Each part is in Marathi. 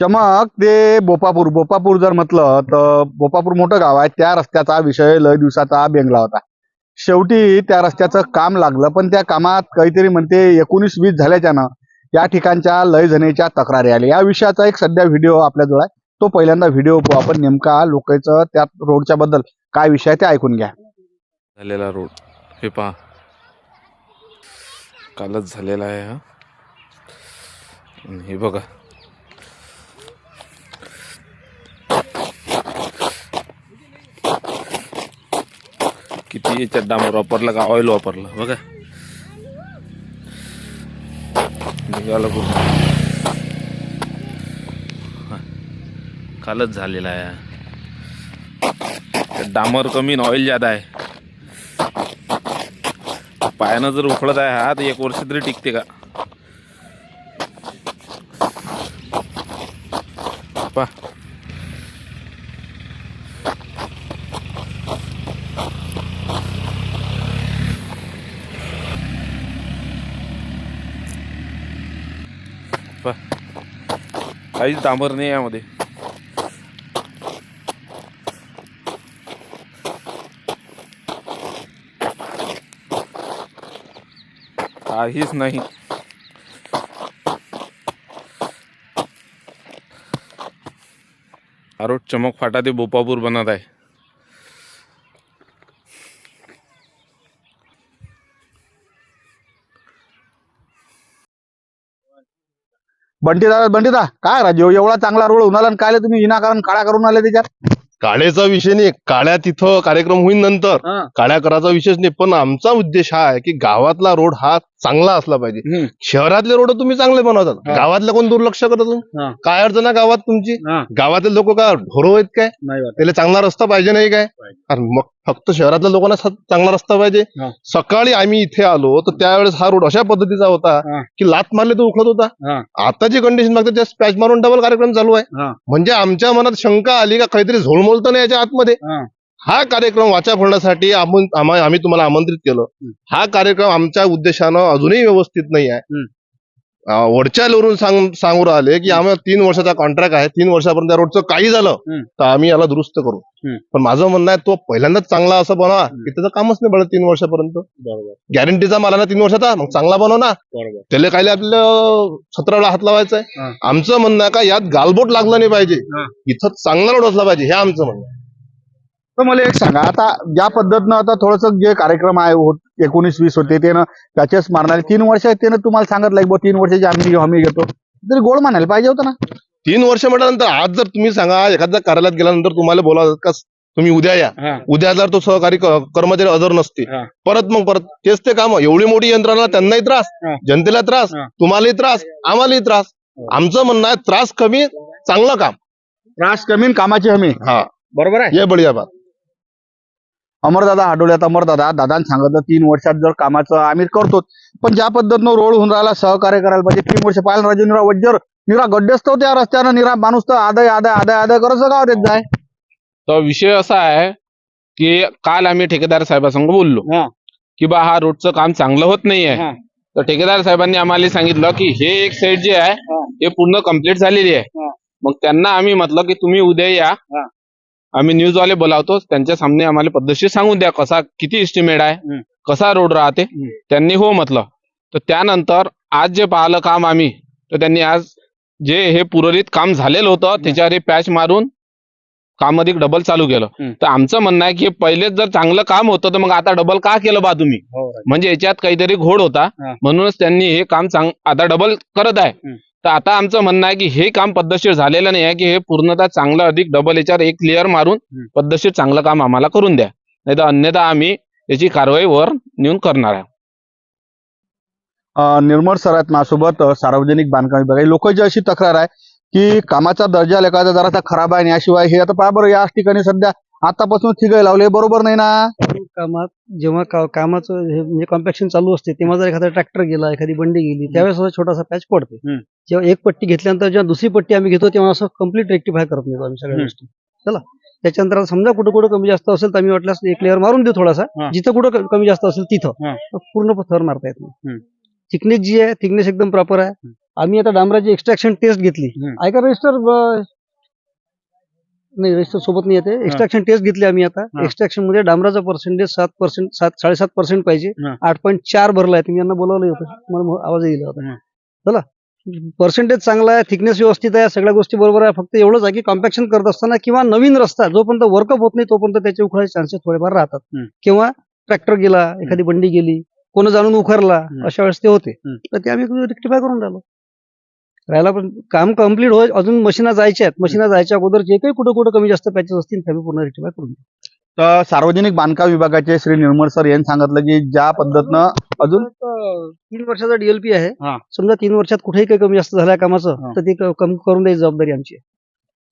चमक ते बोपापूर. बोपापूर जर म्हटलं तर बोपापूर मोठं गाव आहे. त्या रस्त्याचा विषय लय दिवसाचा बेंगला होता. शेवटी त्या रस्त्याचं काम लागलं. पण त्या कामात काहीतरी म्हणते एकोणीस वीस झाल्याच्यानं या ठिकाणच्या लय जणीच्या तक्रारी आल्या. या विषयाचा एक सध्या व्हिडिओ आपल्याजवळ आहे. तो पहिल्यांदा व्हिडिओ आपण नेमका लोकांचं त्या रोडच्या बद्दल काय विषय ते ऐकून घ्या. झालेला रोड हे पहा. कालच झालेला आहे हा. हे बघा किती याच्यात डांबर वापरला का? ऑइल वापरलं. बघा. निघालं पूर्ण कालच झालेला आहे. डांबर कमी ऑइल जादा आहे. पायानं जर उखळत आहे हा तर एक वर्ष तरी टिकते का? काहीच डांबर नाही यामध्ये. काहीच नाही. आरोट चमक फाटा ते बोपापूर बनत आहे. बंटीदा बंटीदा काय राजीव एवढा चांगला रोड आणि काय तुम्ही विनाकारण काळा करून आले त्याच्यात काळेचा विषय नाही काळ्या तिथं कार्यक्रम होईल नंतर हा. काळ्या करायचा विषयच नाही पण आमचा उद्देश हा आहे की गावातला रोड हा चांगला असला पाहिजे हम्म. शहरातले रोड तुम्ही चांगले बनवतात हा. गावातले कोण दुर्लक्ष करत अजून हा. काय अडचण आहे गावात तुमची हा. गावातले लोक काय ढोरो आहेत काय नाही त्याला चांगला रस्ता पाहिजे नाही काय आणि मग फक्त शहरातल्या लोकांना स- चांगला रस्ता पाहिजे हा. सकाळी आम्ही इथे आलो तर त्यावेळेस हा रोड अशा पद्धतीचा होता हा. की लात मारले तो उखळत होता. आता जी कंडिशन बघते त्या स्पॅच मारून डबल कार्यक्रम चालू आहे. म्हणजे आमच्या मनात शंका आली का काहीतरी झोळमोल तर नाही याच्या आतमध्ये हा. हा कार्यक्रम वाचा फोडण्यासाठी आमं- आम्हा- आम्ही तुम्हाला आमंत्रित केलं. हा कार्यक्रम आमच्या उद्देशानं अजूनही व्यवस्थित नाही आहे हम्म. वरच्या लेवलून सांग सांगू राहिले की आम्हाला तीन वर्षाचा कॉन्ट्रॅक्ट आहे तीन वर्षापर्यंत रोडचं काही झालं. तर आम्ही याला दुरुस्त करू. पण माझं म्हणणं आहे तो पहिल्यांदाच चांगला असं बनवा. की त्याचं कामच नाही पडत तीन वर्षापर्यंत बरोबर गॅरंटीचा मला ना तीन वर्षाचा मग चांगला बनव ना त्याला काय आपल्या सतराला हात लावायचा. आहे आमचं म्हणणं आहे का यात गालबोट लागला नाही पाहिजे. इथं चांगला रोड असला पाहिजे हे आमचं म्हणणं आहे. तर मला एक सांगा आता ज्या पद्धतीनं आता थोडस जे कार्यक्रम आहे होत एकोणीस वीस होते त्यानं त्याचेच मारणारे तीन वर्ष त्यानं तुम्हाला सांगितलं बुवा तीन वर्षाची आम्ही हमी घेतो. तरी गोड म्हणायला पाहिजे होतं ना. तीन वर्ष म्हटल्यानंतर आज जर तुम्ही सांगा एखाद्या कार्यालयात गेल्यानंतर तुम्हाला बोला का तुम्ही उद्या या? उद्या जर तो सहकारी क- कर्मचारी हजर नसते हा. परत मग परत तेच ते काम एवढी मोठी यंत्रणा त्यांनाही त्रास हा. जनतेला त्रास हा. तुम्हालाही त्रास आम्हालाही त्रास. हो. आमचं म्हणणं आहे त्रास कमी चांगलं काम. त्रास कमी कामाची हमी. हा. बरोबर आहे. ये बढिया बात. अमरदादा आठवड्यात अमरदादा दादाने सांगितलं तीन वर्षात जर कामाचं आम्ही करतो पण ज्या पद्धतीनं रोड होऊन राहिला सहकार्य करायला पाहिजे तीन वर्ष पाहिलं राजू निरा वज्जर निरा गड्डेच तो त्या रस्त्यानं निरा माणूस तर आदय आदय आदय आदय करत गाव देत जाय तर विषय असा आहे की काल आम्ही ठेकेदार साहेबांसंग बोललो हा. की बा हा रोडचं काम चांगलं होत नाही हा. आहे तर ठेकेदार साहेबांनी आम्हाला सांगितलं की हे एक साईड जे आहे हा. हे पूर्ण कंप्लीट झालेली आहे हा. मग त्यांना आम्ही म्हटलं की तुम्ही उद्या या हा. आम्ही न्यूज वाले बोलावतो त्यांच्या सामने आम्हाला पद्धतशीर सांगून द्या कसा किती एस्टिमेट आहे. कसा रोड राहते. त्यांनी हो म्हटलं तर त्यानंतर आज जे पाहिलं काम आम्ही तर त्यांनी आज जे हे पुरवलीत काम झालेलं होतं त्याच्यावर हे पॅच मारून काम अधिक डबल चालू केलं हम्म. तर आमचं म्हणणं आहे की पहिलेच जर चांगलं काम होतं तर मग आता डबल का केलं बा तुम्ही म्हणजे याच्यात काहीतरी घोड होता हा. म्हणूनच त्यांनी हे काम चांग आता डबल करत आहे हम्म. तर आता आमचं म्हणणं आहे की हे काम पद्धतशीर झालेलं नाही आहे की हे पूर्णतः चांगलं अधिक डबल याच्यावर एक लेअर मारून हम्म. पद्धतशीर चांगलं काम आम्हाला करून द्या नाही तर अन्यथा आम्ही याची कारवाई वर नेऊन करणार आहे अं, निर्मळ सर आहेत माझ्यासोबत अं, सार्वजनिक बांधकाम विभाग लोकांची अशी तक्रार आहे की कामाचा दर्जा एखादा जरासा खराब आहे याशिवाय हे आता पहा बरं या ठिकाणी सध्या आतापासून ठिकाय लावले बरोबर नाही ना? कामात जेव्हा का- कामाचं हे म्हणजे कॉम्पॅक्शन चालू असते तेव्हा जर एखादा ट्रॅक्टर गेला एखादी बंडी गेली त्यावेळेस छोटासा पॅच पडते. जेव्हा एक पट्टी घेतल्यानंतर जेव्हा दुसरी पट्टी आम्ही घेतो तेव्हा असं कंप्लीट रेक्टिफाय करत नाही आम्ही सगळ्या. गोष्टी. चला. त्याच्यानंतर समजा कुठं कुठं कमी जास्त असेल तर आम्ही वाटल्यास एक लेअर मारून देऊ थोडासा. जिथं कुठं कमी जास्त असेल तिथं. पूर्ण थर मारता येत. नाही. थिकनेस जी आहे थिकनेस एकदम प्रॉपर आहे. आम्ही आता डांबराची एक्स्ट्रॅक्शन टेस्ट घेतली. ऐका रजिस्टर नाही रजिस्टर सोबत नाही येते एक्स्ट्रॅक्शन टेस्ट घेतली आम्ही आता. एक्स्ट्रॅक्शनमध्ये डांबराचा पर्सेंटेज सात पर्सेंट सात साडेसात पर्सेंट पाहिजे. आठ पॉईंट चार भरला आहे तुम्ही यांना बोलावलं होतं मला आवाज येईल होता. चला पर्सेंटेज चांगला आहे थिकनेस व्यवस्थित आहे सगळ्या गोष्टी बरोबर आहे फक्त एवढंच आहे की कॉम्पॅक्शन करत असताना किंवा नवीन रस्ता जोपर्यंत वर्कअप होत नाही तोपर्यंत त्याचे उखडायचे चान्सेस थोडेफार राहतात. किंवा ट्रॅक्टर गेला एखादी बंडी गेली कोण जाणून उखरला. अशा वेळेस ते होते. तर ते आम्ही रेक्टिफाय करून राहिलो राहायला पण काम कंप्लीट होय अजून मशीना जायच्या आहेत मशीना जायच्या अगोदर जे काही कुठं कुठं कमी जास्त पॅचेस असतील ते आम्ही पूर्ण रेक्टिफाय करून देऊ. तर सार्वजनिक बांधकाम विभागाचे श्री निर्मळ सर यांनी सांगितलं की ज्या पद्धतीनं अजून अं, तीन वर्षाचा डीएलपी आहे हा. समजा तीन वर्षात कुठेही काही कमी जास्त झालं हा. कामाचं तर ते क- कमी करून द्यायची जबाबदारी आमची आहे.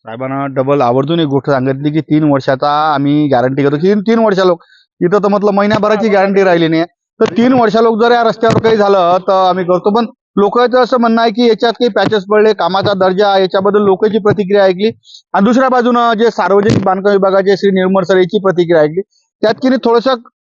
साहेबांना डबल आवर्जून एक गोष्ट सांगितली की तीन वर्षाचा आम्ही गॅरंटी करतो की तीन वर्षा लोक इथं तर म्हटलं महिन्याभराची गॅरंटी राहिली नाही तर तीन वर्षा लोक जर या रस्त्यावर काही झालं तर आम्ही करतो पण लोकांचं असं म्हणणं आहे की याच्यात काही पॅचेस पडले कामाचा दर्जा याच्याबद्दल लोकांची प्रतिक्रिया ऐकली. आणि दुसऱ्या बाजूनं जे सार्वजनिक बांधकाम विभागाचे श्री निर्मळ सर याची प्रतिक्रिया ऐकली. त्यात की थोडंसं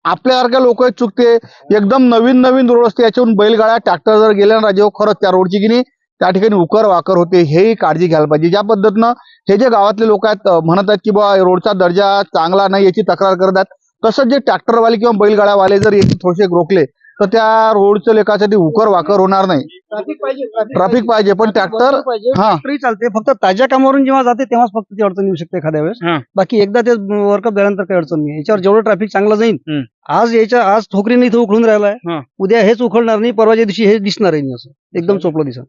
आपल्यासारख्या लोक चुकते. एकदम नवीन नवीन रोड असते याच्यावरून बैलगाड्या ट्रॅक्टर जर गेल्या ना राजेहो खरंच त्या रोडची की नाही त्या ठिकाणी उकर वाकर होते हेही काळजी घ्यायला पाहिजे. ज्या पद्धतीनं हे जे गावातले लोक आहेत म्हणत आहेत की बा रोडचा दर्जा चांगला नाही याची तक्रार करत आहेत तसंच जे ट्रॅक्टरवाले किंवा बैलगाड्यावाले जर याची थोडेसे रोखले तर त्या रोडच्या लेखासाठी उकर वाकर होणार नाही. ट्रॅफिक पाहिजे पण ट्रॅक्टर हा. ट्रॅक्टरही चालते फक्त ताज्या कामावरून जेव्हा जाते तेव्हाच फक्त ती अडचण येऊ शकते एखाद्या हा. वेळेस बाकी एकदा ते वर्कअप झाल्यानंतर काही अडचण नाही. याच्यावर जेवढं ट्रॅफिक चांगलं जाईल. आज याच्या आज ठोकरीने इथं उखळून राहिलाय. हा. उद्या हेच उखळणार नाही परवाच्या दिवशी हे दिसणार नाही असं. एकदम चोपलं दिसत.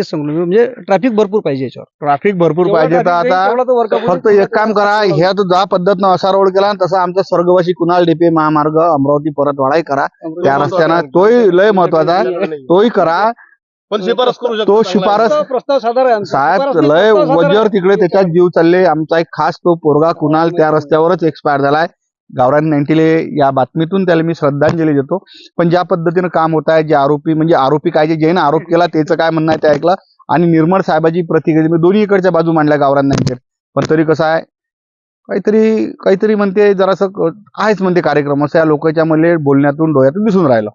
तेच सांगलो मी. म्हणजे ट्रॅफिक भरपूर पाहिजे याच्यावर. ट्रॅफिक भरपूर पाहिजे तर आता फक्त एक काम करा ह्या तो ज्या पद्धतीनं असा रोड केला तसं आमचा स्वर्गवासी कुणाल डिपे महामार्ग अमरावती परतवाडाही करा. त्या रस्त्यानं तोही लय महत्त्वाचा. आहे तोही करा. पण शिफारस करू शकतो तो. शिफारस प्रस्ताव. साहेब लय. वजर तिकडे त्याच्यात जीव चालले. आमचा एक खास तो पोरगा कुणाल त्या रस्त्यावरच एक्सपायर झालाय. गावरान नाईन्टीले या बातमीतून त्याला मी श्रद्धांजली देतो. पण ज्या पद्धतीनं काम होत आहे जे आरोपी म्हणजे आरोपी काय जे ज्याने आरोप केला त्याचं काय म्हणणं आहे ते ऐकलं. आणि निर्मळ साहेबाची प्रतिक्रिया मी दोन्ही इकडच्या बाजू मांडल्या गावरान नाईन्टीत पण तरी कसं आहे काहीतरी काहीतरी म्हणते जरासं आहेच म्हणते कार्यक्रम. असं या लोकांच्या मध्ये बोलण्यातून डोळ्यातून दिसून राहिलं.